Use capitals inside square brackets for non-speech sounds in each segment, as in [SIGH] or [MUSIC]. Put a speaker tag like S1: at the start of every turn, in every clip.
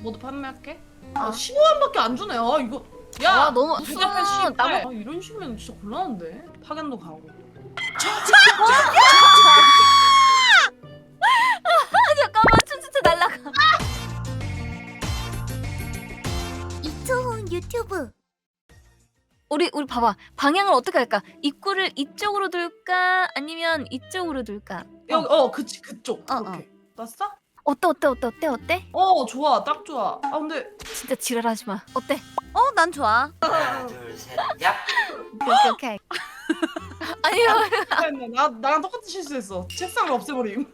S1: 모두 판매할게. 아 15원밖에 안 주네. 아 이거 야
S2: 아, 너무
S1: 무슨 씨
S2: 나무-
S1: 아, 이런 식이면 진짜 곤란한데. 파견도 가고.
S2: 잠깐만 춘추추 날라가.
S3: 이초훈 유튜브
S2: 우리 우리 봐봐 방향을 어떻게 할까? 입구를 이쪽으로 둘까 아니면 이쪽으로 둘까?
S1: 여기 어 그치 그쪽.
S2: 어,
S1: 그렇게. 났어?
S2: 어때 어때 어때 어때 어때?
S1: 어 좋아 딱 좋아. 아 근데
S2: 진짜 지랄하지 마. 어때?
S3: 어 난 좋아
S4: 하나 둘셋 얍!
S2: 오케이 오케이. [LAUGHS] 아니요.
S1: 나 나랑 똑같은 실수했어. 책상을 없애버림.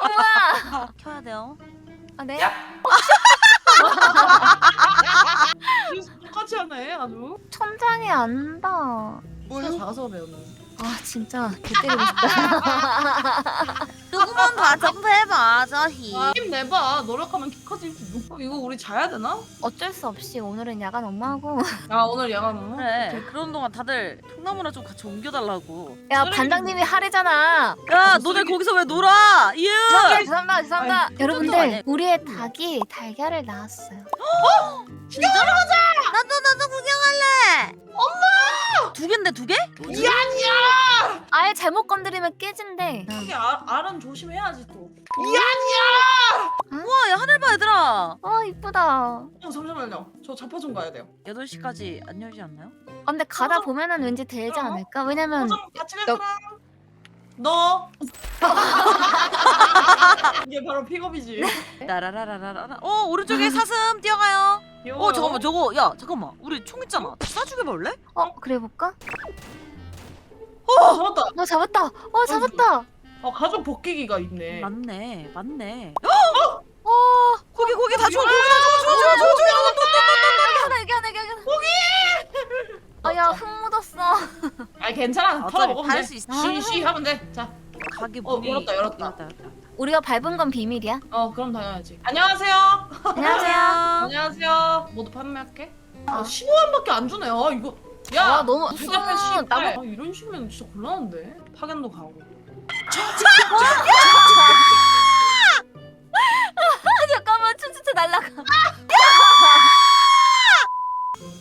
S2: 엄마. [LAUGHS]
S3: 켜야 돼요
S2: 아 네.
S4: 얍!
S1: 실수 똑같이 하네 아주.
S2: 천장이 안다.
S1: 작아서 그래 오늘.
S2: 아 진짜 개 때리고 싶다. [LAUGHS]
S3: 조금만 더 점프해봐 저희
S1: 아, 힘내봐. 노력하면 키 커질지도. 어, 이거 우리 자야 되나?
S2: 어쩔 수 없이 오늘은 야간 업무하고.
S1: 아 오늘 야간 업무?
S3: 그래 그런 동안 다들 통나무나 좀 같이 옮겨달라고
S2: 야
S1: 쓰레기
S2: 반장님이 하래잖아.
S3: 야
S1: 무슨
S3: 너네 거기서 왜 놀아 이유
S2: 죄송합니다 죄송합니다 죄송합니다.
S3: 아니,
S2: 여러분들. 우리의 닭이 달걀을 낳았어요.
S3: 진짜? 나도 나도 구경할래 엄마 두 갠데 두 개?
S1: 이 아니야.
S2: 아예 잘못 건드리면 깨진대.
S1: 이게 알, 알은 조심해야지 또.
S3: 우와 야 하늘 봐 얘들아
S2: 아 이쁘다.
S1: 어 잠시만요. 저 자파점 가야 돼요.
S3: 8시까지 안 열지 않나요?
S2: 아, 근데 가다
S1: 어?
S2: 보면은 왠지 되지
S1: 어?
S2: 않을까? 왜냐면
S1: 좀 같이 갈
S2: 너-
S1: 사람. 너. [LAUGHS] 이게 바로 픽업이지.
S3: 따라라라라라 어 오른쪽에 사슴 뛰어가요 어 잠깐만 저거 야 잠깐만 우리 총 있잖아 쏴주게 볼래?
S2: 어 그래 볼까?
S1: 어 잡았다.
S2: 어 잡았다. 어 잡았다.
S1: 어 가족 복귀기가 있네.
S3: 맞네 맞네
S2: 어
S3: 거기 거기 다 줘, 거기 다 줘, 줘, 줘, 줘, 줘, 줘.
S2: 여기 하나 여기 하나 여기 하나. 거기. 아야 흙 묻었어.
S1: 아 괜찮아.
S3: 어차피
S1: 털어 먹으면
S3: 팔
S1: 돼.
S3: 수 있어.
S1: 쉬쉬 하면 돼. 자.
S3: 가게
S1: 어,
S3: 문이
S1: 열었다, 열었다.
S2: 우리가 밟은 건 비밀이야.
S1: 어 그럼 당연하지. 안녕하세요.
S2: 안녕하세요.
S1: 안녕하세요. 모두 판매할게. 아
S2: 아.
S1: 15원밖에 안 주네. 아 이거. 야
S2: 와, 너무
S1: 무슨
S2: 무슨 나무-
S1: 아, 이런 식이면 진짜 곤란한데. 파견도 가고.
S2: 잠깐만 춘추추 날라가.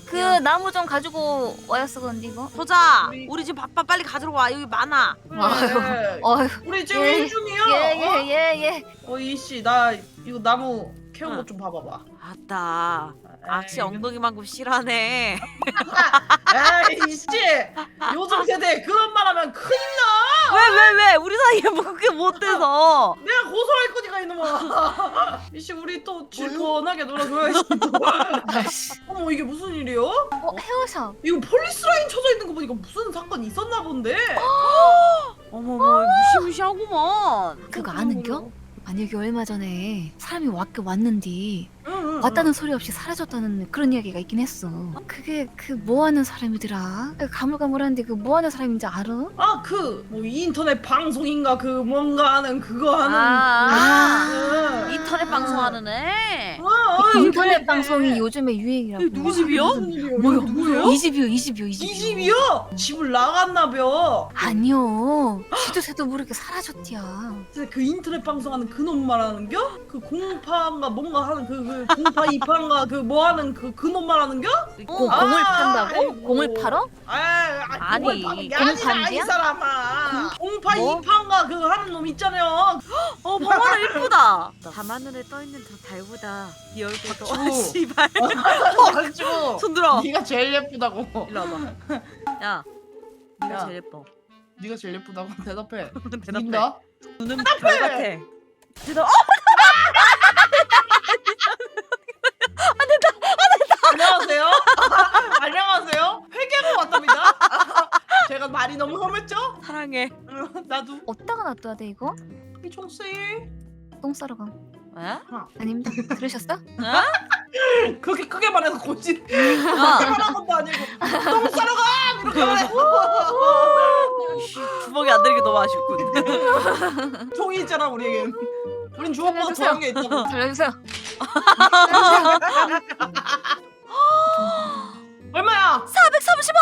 S2: 그 나무 좀 가지고 와였어 근데 이거.
S3: 소자
S1: 우리-
S3: 우리 지금 밥밥 빨리 가지러 와 여기 많아
S1: 그래.
S2: 어휴.
S1: 우리 지금
S2: 예.
S1: 일중이야.
S2: 예예 예 예.
S1: 어 이씨 나 이거 나무 캐온
S3: 응.
S1: 것좀 봐봐봐.
S3: 아따 악시 엉덩이만큼 실하네
S1: 에이 이씨 요즘 세대 그런 말 하면 큰일 나.
S3: 왜 왜 왜 우리 사이에 뭐 그게 못돼서
S1: 내가 고소할 거니까 이놈아. [LAUGHS] 이씨 우리 또 질펀하게 놀아줘야지.
S2: 아씨.
S1: 어머 이게 무슨 일이요?
S2: 어 헤어샵.
S1: 이거 폴리스 라인 쳐져 있는 거 보니까 무슨 사건이 있었나 본데. [GASPS]
S3: 어머머 무시무시하구만
S2: 그거 아는겨? 아니 여기 얼마 전에 사람이 왔게 왔는디
S1: 응, 응,
S2: 왔다는 소리 없이 사라졌다는 그런 이야기가 있긴 했어. 그게 그 뭐하는 사람이더라? 가물가물한데 그 뭐하는 사람인지 알아?
S1: 아 그 뭐 인터넷 방송인가 그 뭔가 하는 그거 하는.
S3: 아,
S1: 응.
S3: 인터넷 방송하는 애
S1: 어, 어,
S2: 그 인터넷
S1: 그래,
S2: 방송이
S1: 그래.
S2: 요즘에 유행이라고.
S3: 이거 누구?
S2: 뭐요?
S1: 이거 누구 예요?
S2: 이 집이요, 이 집이요,
S1: 이이
S2: 집이요.
S1: 집이요? 집을 나갔나벼.
S2: 아니요. 지도 새도 모르게 사라졌디야.
S1: 진짜 그 인터넷 방송하는 그놈 말하는겨? 그 공파인가 뭔가 하는 그, 그 공파 이파인가 그 뭐 하는 그 그놈 말하는겨?
S2: 공,
S1: 아,
S2: 공을 판다고?
S1: 아이고.
S2: 공을 팔어?
S1: 아, 아
S3: 아니,
S1: 공을 파는 게 아니라 이
S2: 공판지야?
S1: 사람아. 공파
S2: 뭐?
S1: 이파인가 그 하는 놈 있잖아요. [GASPS]
S3: 어 밤하늘 이쁘다 밤하늘에 떠있는 저 달보다 네 얼굴도
S1: 박수.
S3: 아 [LAUGHS] 씨발
S1: 가지고
S3: 손 들어
S1: 네가 제일 예쁘다고.
S3: 일로 와봐 야 네가
S1: 야.
S3: 제일 예뻐
S1: 네가 제일 예쁘다고 [LAUGHS] 대답해.
S3: 대답해
S1: 민다?
S3: 눈은 별 같아 대답 어? [LAUGHS]
S1: 안녕하세요. 안녕하세요. 회개하고 왔답니다. 제가 말이 너무 험했죠?
S3: 사랑해
S1: 응, 나도
S2: 어디다가 놔둬야 돼 이거?
S1: 이 총씨
S2: 똥 싸러 가.
S3: 왜?
S2: 아닙니다. 들으셨어? [LAUGHS]
S3: 어?
S1: 그렇게 크게 말해서 고지
S3: 야
S1: 말한 것도 아니고 똥 싸러 가 이렇게 말해
S3: 주먹이 안 들게 너무 아쉽군 [LAUGHS]
S1: 종이 있잖아 우리에겐 우린 주먹보다
S2: 살려주세요.
S1: 더한 게 있다고 [LAUGHS]
S2: 살려주세요.
S1: 얼마야?
S3: 430원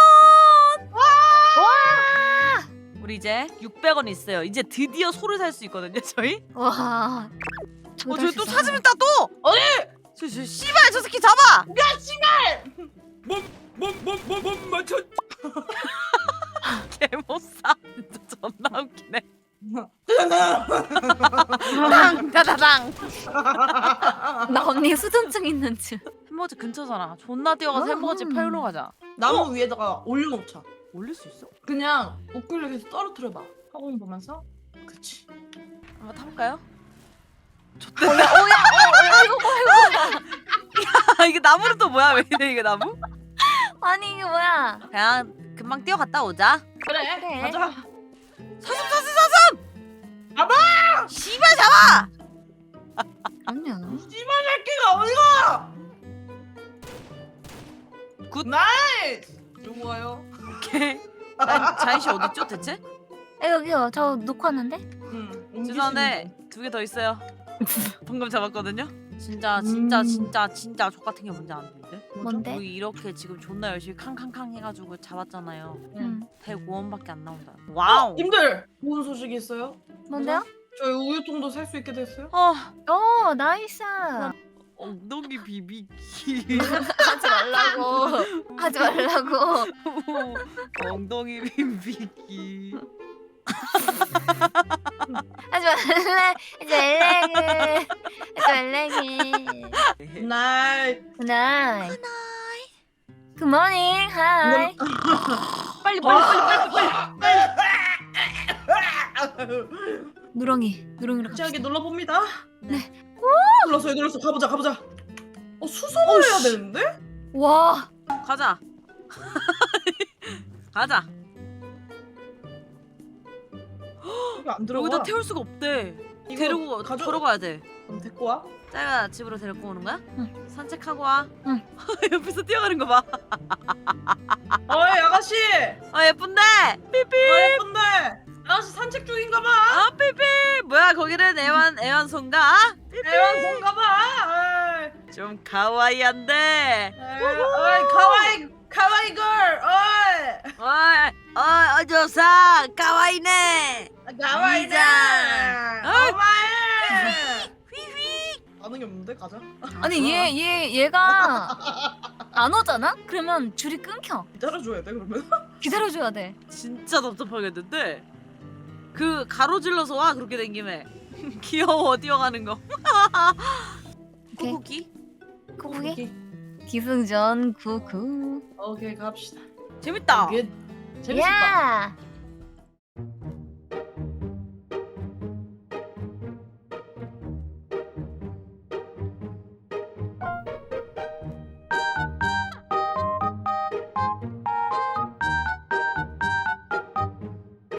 S3: 이제 600원 있어요. 이제 드디어 소를 살 수 있거든요 저희.
S2: 와.
S3: 어 저희 또 사슴 있다 또! 저, 저 씨발 저 새끼 잡아!
S4: 몸몸몸몸 맞춰. [LAUGHS]
S3: 개못사. 진짜 존나 웃기네. 다당 다다당.
S2: 나 언니 수전증 있는 줄.
S3: 햄버거 집 근처잖아. 존나 뛰어가서
S2: 음.
S3: 햄버거집 팔러 가자.
S1: 나무 위에다가 올려놓자.
S3: 올릴 수 있어?
S1: 그냥 우클릭해서 떨어뜨려봐. 학원 보면서. 그치.
S3: 한번 타볼까요?
S2: 오야 오야 어, 이거 뭐야
S3: 아 이게 나무는 또 뭐야 왜 이래 이게 나무?
S2: 아니 이게 뭐야?
S3: 그냥 금방 뛰어갔다 오자
S1: 그래.
S2: 그래.
S1: 가자.
S3: 사슴 사슴 사슴
S1: 잡아!
S3: 씨발 잡아
S2: 아니야.
S1: 씨발 새끼가 어디가?
S3: 굿.
S1: 나이스. 좋아요.
S3: 오케이 아니, 자인 씨 어딨죠 대체?
S2: 에 여기요. 저 놓고 왔는데.
S1: 응.
S3: 죄송한데 두 개 더 있어요 [LAUGHS] 방금 잡았거든요 진짜 진짜
S1: 음.
S3: 진짜 진짜 족 같은 게 뭔지 아는데?
S2: 뭔데?
S3: 우리 이렇게 지금 존나 열심히 캉캉캉 해가지고 잡았잖아요
S2: 응.
S3: 105원밖에 안 나온다
S1: 어,
S3: 와우
S1: 님들 좋은 소식이 있어요.
S2: 뭔데요?
S1: 저희 우유통도 살 수 있게 됐어요.
S3: 어
S2: 오 나이스.
S3: 엉덩이 비비기
S2: 하지 말라고. [LAUGHS] 하지 말라고. [LAUGHS]
S3: 엉덩이 비비기
S2: 하지 말래. 하지 말래그. 하지 말래그.
S1: 나이스.
S2: 굿나잇. 굿모닝 하이. [LAUGHS]
S1: 빨리 빨리 빨리 빨리 빨리.
S2: 누렁이. 누렁이로
S1: 갑자기
S2: 갑시다.
S1: 눌러봅니다.
S2: 네.
S1: 눌렀어요 눌렀어 가보자 가보자. 어 수송을 해야 되는데?
S2: 와.
S3: 가자 [LAUGHS] 가자
S1: 이거 안 들어가.
S3: 여기다 태울 수가 없대
S1: 이거
S3: 데리고
S1: 가져-
S3: 걸어가야 돼
S1: 그럼 데리고 와.
S3: 짜가 집으로 데리고 오는 거야?
S2: 응.
S3: 산책하고 와
S2: 응. [LAUGHS]
S3: 옆에서 뛰어가는 거 봐
S1: 어이 아가씨.
S3: 아 예쁜데 삐삐
S1: 아 예쁜데. 아가씨 산책 중인가 봐.
S3: 아 삐삐 뭐야 거기는 애완 애완손가?
S1: 애완손가 봐. 어이.
S3: 좀 가와이한데
S1: 어이 가와이 가와이 걸. 어이.
S3: 어이 어이 어조사 가와이네
S1: 가와이다.
S3: 어이.
S1: 어마이.
S3: 휘휘
S1: 반응이 없는데 가자.
S2: 아니 얘 [LAUGHS] 얘 얘 가 안 오잖아? 그러면 줄이 끊겨.
S1: 기다려줘야 돼 그러면. [LAUGHS]
S2: 기다려줘야 돼.
S3: 진짜 답답하겠는데 그 가로질러서 와 그렇게 된 김에 [LAUGHS] 귀여워 뛰어가는 거 [LAUGHS]
S2: 오케이.
S3: 쿠쿠기
S2: 기승전 구구.
S1: 오케이 갑시다.
S3: 재밌다
S1: 이게 재밌었다.
S2: 야.